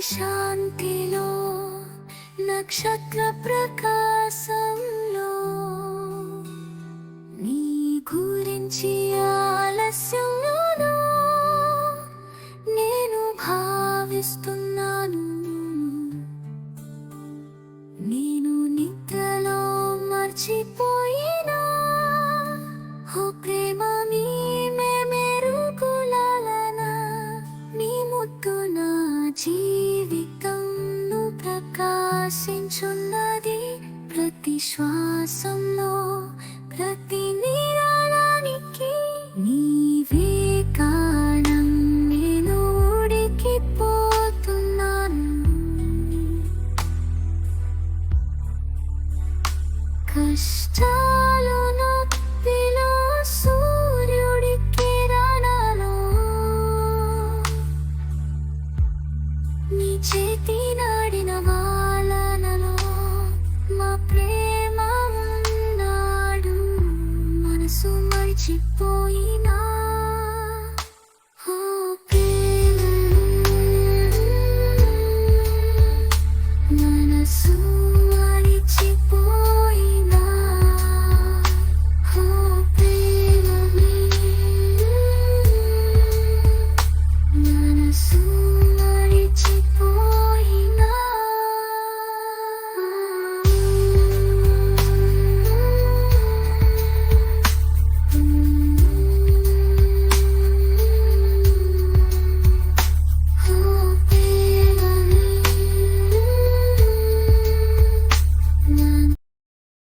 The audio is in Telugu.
శాంతిలో నక్షత్ర ప్రకాశంలో నీ గురించి ఆలస్యం నేను భావిస్తున్నాను. నేను నిద్రలో మర్చిపో జీవితంను ప్రకాశించున్నది ప్రతి శ్వాసంలో ప్రతి నిరాళానికి నీవే కారణం. నేను ఉడికిపోతున్నాను. కష్టం చేతి నాడిన వాలనలో మా ప్రేమ మనసు